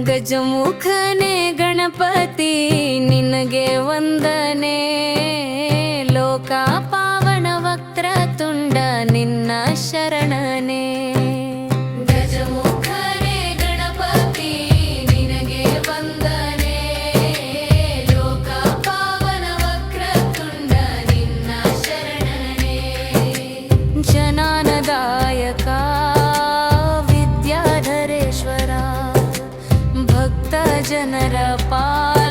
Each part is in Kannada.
ಗಜಮುಖನೇ ಗಣಪತಿ ನಿನಗೆ ವಂದನೆ. जनरपा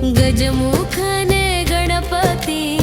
ગજમુખ ને ગણપતિ